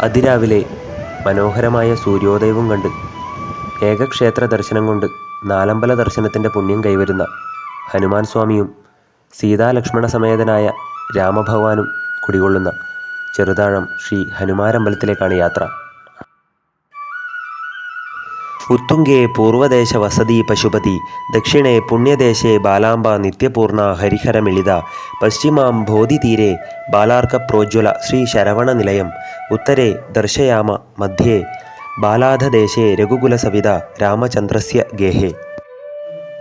അതിരാവിലെ മനോഹരമായ സൂര്യോദയവും കണ്ട് ഏകക്ഷേത്ര ദർശനം കൊണ്ട് നാലമ്പല ദർശനത്തിന്റെ പുണ്യം കൈവരുന്ന ഹനുമാൻ സ്വാമിയും സീതാലക്ഷ്മണ സമേതനായ രാമഭഗവാനും കുടികൊള്ളുന്ന ചെറുതാഴം ശ്രീ ഹനുമാരമ്പലത്തിലേക്കാണ് യാത്ര. ഉത്തുംഗേ പൂർവദേശ വസതി പശുപതി ദക്ഷിണേ പുണ്യദേശേ ബാലാംബ നിത്യപൂർണ ഹരിഹരമിളിത പശ്ചിമാം ബോധിതീരെ ബാലാർക്ക പ്രോജ്വല ശ്രീ ശരവണ നിലയം ഉത്തരേ ദർശയാമ മധ്യേ ബാലാധദേശേ രഘുകുലസവിത രാമചന്ദ്രസ്യ ഗേഹേ.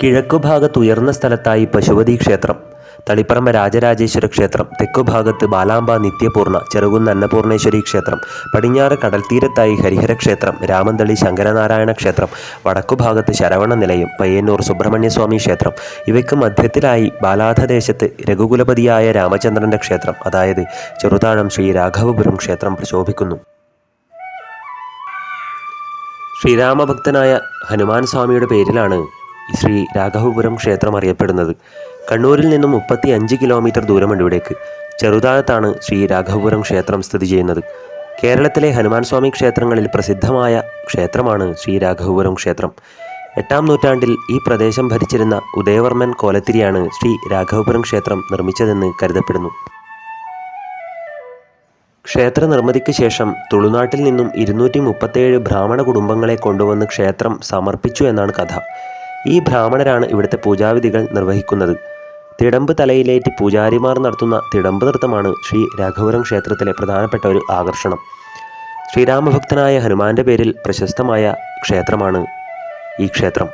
കിഴക്കുഭാഗത്തുയർന്ന സ്ഥലത്തായി പശുപതി ക്ഷേത്രം. തളിപ്പറമ്പ രാജരാജേശ്വര ക്ഷേത്രം തെക്കുഭാഗത്ത് ബാലാംബ നിത്യപൂർണ ചെറുകുന്ന് അന്നപൂർണേശ്വരി ക്ഷേത്രം പടിഞ്ഞാറ് കടൽത്തീരത്തായി ഹരിഹര ക്ഷേത്രം രാമന്തളി ശങ്കരനാരായണ ക്ഷേത്രം വടക്കുഭാഗത്ത് ശരവണ നിലയം പയ്യന്നൂർ സുബ്രഹ്മണ്യസ്വാമി ക്ഷേത്രം. ഇവയ്ക്ക് മധ്യത്തിലായി ബാലാധദേശത്ത് രഘുകുലപതിയായ രാമചന്ദ്രന്റെ ക്ഷേത്രം അതായത് ചെറുതാഴം ശ്രീ രാഘവപുരം ക്ഷേത്രം പ്രശോഭിക്കുന്നു. ശ്രീരാമഭക്തനായ ഹനുമാൻ സ്വാമിയുടെ പേരിലാണ് ശ്രീ രാഘവപുരം ക്ഷേത്രം അറിയപ്പെടുന്നത്. കണ്ണൂരിൽ നിന്നും മുപ്പത്തി അഞ്ച് കിലോമീറ്റർ ദൂരമുണ്ട് ഇവിടേക്ക്. ചെറുതാഴത്താണ് ശ്രീ രാഘവപുരം ക്ഷേത്രം സ്ഥിതി ചെയ്യുന്നത്. കേരളത്തിലെ ഹനുമാൻ സ്വാമി ക്ഷേത്രങ്ങളിൽ പ്രസിദ്ധമായ ക്ഷേത്രമാണ് ശ്രീ രാഘവപുരം ക്ഷേത്രം. എട്ടാം നൂറ്റാണ്ടിൽ ഈ പ്രദേശം ഭരിച്ചിരുന്ന ഉദയവർമ്മൻ കോലത്തിരിയാണ് ശ്രീ രാഘവപുരം ക്ഷേത്രം നിർമ്മിച്ചതെന്ന് കരുതപ്പെടുന്നു. ക്ഷേത്ര നിർമ്മിതിക്ക് ശേഷം തുളുനാട്ടിൽ നിന്നും ഇരുന്നൂറ്റി മുപ്പത്തേഴ് ബ്രാഹ്മണ കുടുംബങ്ങളെ കൊണ്ടുവന്ന് ക്ഷേത്രം സമർപ്പിച്ചു എന്നാണ് കഥ. ഈ ബ്രാഹ്മണരാണ് ഇവിടുത്തെ പൂജാവിധികൾ നിർവഹിക്കുന്നത്. തിടമ്പ് തലയിലേറ്റി പൂജാരിമാർ നടത്തുന്ന തിടമ്പ് നൃത്തമാണ് ശ്രീ രാഘവരം ക്ഷേത്രത്തിലെ പ്രധാനപ്പെട്ട ഒരു ആകർഷണം. ശ്രീരാമഭക്തനായ ഹനുമാന്റെ പേരിൽ പ്രശസ്തമായ ക്ഷേത്രമാണ് ഈ ക്ഷേത്രം.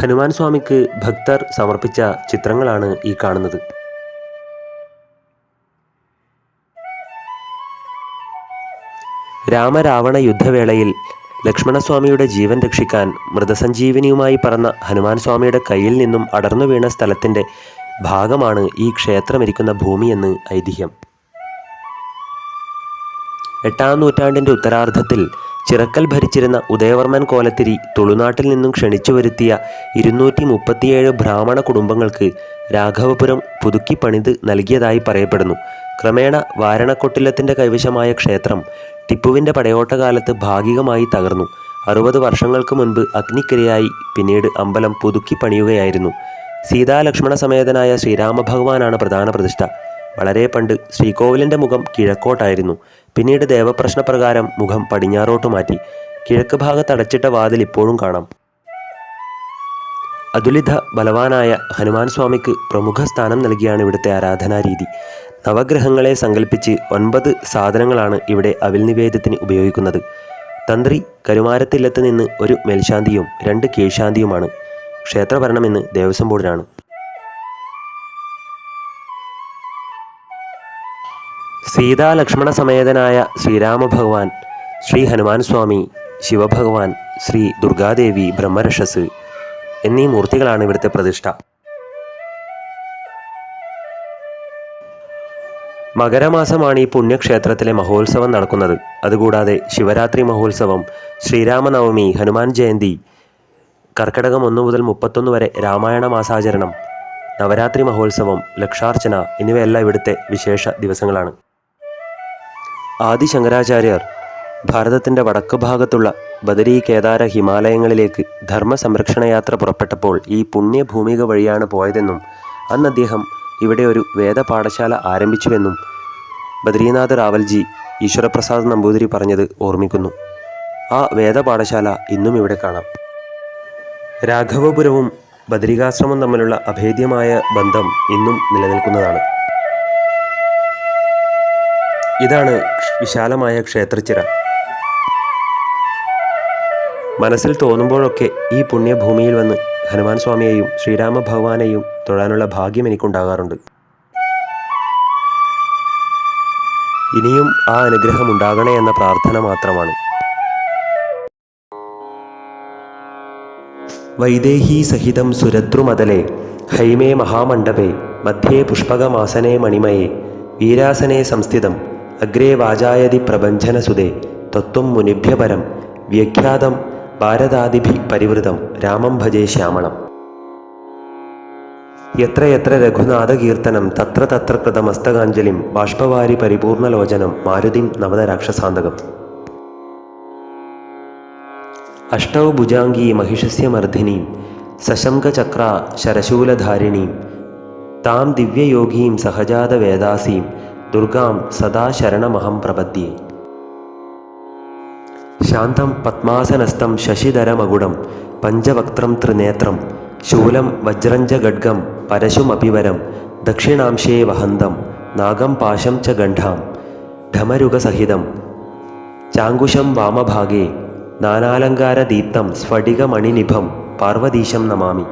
ഹനുമാൻ സ്വാമിക്ക് ഭക്തർ സമർപ്പിച്ച ചിത്രങ്ങളാണ് ഈ കാണുന്നത്. രാമരാവണ യുദ്ധവേളയിൽ ലക്ഷ്മണസ്വാമിയുടെ ജീവൻ രക്ഷിക്കാൻ മൃതസഞ്ജീവനിയുമായി പറന്ന ഹനുമാൻ സ്വാമിയുടെ കയ്യിൽ നിന്നും അടർന്നു വീണ സ്ഥലത്തിന്റെ ഭാഗമാണ് ഈ ക്ഷേത്രമിരിക്കുന്ന ഭൂമിയെന്ന് ഐതിഹ്യം. എട്ടാം നൂറ്റാണ്ടിന്റെ ഉത്തരാർദ്ധത്തിൽ ചിറക്കൽ ഭരിച്ചിരുന്ന ഉദയവർമ്മൻ കോലത്തിരി തുളുനാട്ടിൽ നിന്നും ക്ഷണിച്ചു വരുത്തിയ ഇരുന്നൂറ്റി മുപ്പത്തിയേഴ് ബ്രാഹ്മണ കുടുംബങ്ങൾക്ക് രാഘവപുരം പുതുക്കി പണിത് നൽകിയതായി പറയപ്പെടുന്നു. ക്രമേണ വാരണക്കൊട്ടിലത്തിന്റെ കൈവശമായ ക്ഷേത്രം ടിപ്പുവിന്റെ പടയോട്ടകാലത്ത് ഭാഗികമായി തകർന്നു. അറുപത് വർഷങ്ങൾക്ക് മുൻപ് അഗ്നിക്കിരയായി പിന്നീട് അമ്പലം പുതുക്കി പണിയുകയായിരുന്നു. സീതാലക്ഷ്മണ സമേതനായ ശ്രീരാമഭഗവാനാണ് പ്രധാന പ്രതിഷ്ഠ. വളരെ പണ്ട് ശ്രീകോവിലിന്റെ മുഖം കിഴക്കോട്ടായിരുന്നു. പിന്നീട് ദേവപ്രശ്നപ്രകാരം മുഖം പടിഞ്ഞാറോട്ട് മാറ്റി. കിഴക്ക് ഭാഗത്ത് അടച്ചിട്ട വാതിൽ ഇപ്പോഴും കാണാം. അതുലിത ബലവാനായ ഹനുമാൻ സ്വാമിക്ക് പ്രമുഖ സ്ഥാനം നൽകിയാണ് ഇവിടുത്തെ ആരാധനാരീതി. നവഗ്രഹങ്ങളെ സങ്കല്പിച്ച് ഒൻപത് സാധനങ്ങളാണ് ഇവിടെ അവിൽ നിവേദ്യത്തിന് ഉപയോഗിക്കുന്നത്. തന്ത്രി കരുമാരത്തില്ലത്ത് നിന്ന് ഒരു മേൽശാന്തിയും രണ്ട് കീഴ്ശാന്തിയുമാണ് ക്ഷേത്രഭരണമെന്ന് ദേവസ്വം ബോർഡിനാണ്. സീതാലക്ഷ്മണ സമേതനായ ശ്രീരാമഭഗവാൻ ശ്രീ ഹനുമാൻ സ്വാമി ശിവഭഗവാൻ ശ്രീ ദുർഗാദേവി ബ്രഹ്മരക്ഷസ് എന്നീ മൂർത്തികളാണ് ഇവിടുത്തെ പ്രതിഷ്ഠ. മകരമാസമാണ് ഈ പുണ്യക്ഷേത്രത്തിലെ മഹോത്സവം നടക്കുന്നത്. അതുകൂടാതെ ശിവരാത്രി മഹോത്സവം ശ്രീരാമനവമി ഹനുമാൻ ജയന്തി കർക്കിടകം ഒന്ന് മുതൽ മുപ്പത്തൊന്ന് വരെ രാമായണ മാസാചരണം നവരാത്രി മഹോത്സവം ലക്ഷാർച്ചന എന്നിവയെല്ലാം ഇവിടുത്തെ വിശേഷ ദിവസങ്ങളാണ്. ആദി ശങ്കരാചാര്യർ ഭാരതത്തിന്റെ വടക്ക് ഭാഗത്തുള്ള ബദരി കേദാര ഹിമാലയങ്ങളിലേക്ക് ധർമ്മ സംരക്ഷണ യാത്ര പുറപ്പെട്ടപ്പോൾ ഈ പുണ്യഭൂമിക വഴിയാണ് പോയതെന്നും അന്ന് അദ്ദേഹം ഇവിടെ ഒരു വേദപാഠശാല ആരംഭിച്ചുവെന്നും ബദ്രീനാഥ് റാവൽജി ഈശ്വരപ്രസാദ് നമ്പൂതിരി പറഞ്ഞത് ഓർമ്മിക്കുന്നു. ആ വേദപാഠശാല ഇന്നും ഇവിടെ കാണാം. രാഘവപുരവും ബദരികാശ്രമം തമ്മിലുള്ള അഭേദ്യമായ ബന്ധം ഇന്നും നിലനിൽക്കുന്നതാണ്. ഇതാണ് വിശാലമായ ക്ഷേത്രച്ചിറ. മനസ്സിൽ തോന്നുമ്പോഴൊക്കെ ഈ പുണ്യഭൂമിയിൽ വന്ന് ഹനുമാൻ സ്വാമിയെയും ശ്രീരാമ ഭഗവാനെയും തൊഴാനുള്ള ഭാഗ്യം എനിക്കുണ്ടാകാറുണ്ട്. ഇനിയും ആ അനുഗ്രഹം ഉണ്ടാകണേ എന്ന പ്രാർത്ഥന മാത്രമാണ്. വൈദേഹി സഹിതം സുരദ്രുമതലെ ഹൈമേ മഹാമണ്ഡപേ മധ്യേ പുഷ്പകമാസനേ മണിമയേ വീരാസനേ സംസ്ഥിതം അഗ്രേ വാചായതി പ്രപഞ്ചനസുതേ തത്വം മുനിഭ്യപരം വ്യാഖ്യാതം ഭാരതാദിഭി പരിവൃതം രാമം ഭജേ ശ്യാമളം. എത്രയെത്ര രഘുനാഥകീർത്തനം തത്ര തത്ര കൃതമസ്തകാഞ്ജലിം ബാഷ്പവാരി പരിപൂർണലോചനം മാരുതിം നവതരാക്ഷസാന്തകം. അഷ്ടൗ ഭുജാംഗീ മഹിഷസ്യ മർദ്ദിനീം സശംഖചക്ര ശരശൂലധാരിണീം താം ദിവ്യയോഗീം സഹജാതവേദാസീം ദുർഗാം സദാ ശരണമഹം പ്രപദ്യേ. ശാന്തം പത്മാസനസ്ഥം ശശിധരമകുടം പഞ്ചവക്ത്രം ത്രിനേത്രം ശൂലം വജ്രഞ്ച ഗഡ്ഗം പരശുമപിവരം ദക്ഷിണാംശേ വഹന്തം നാഗം പാശം ച ഗണ്ഠാം ഢമരുഗസഹിതം ചാങ്കുശം വാമഭാഗേ നാനാലങ്കാരദീപ്തം സ്ഫടികമണിനിഭം പാർവതീശം നമാമി.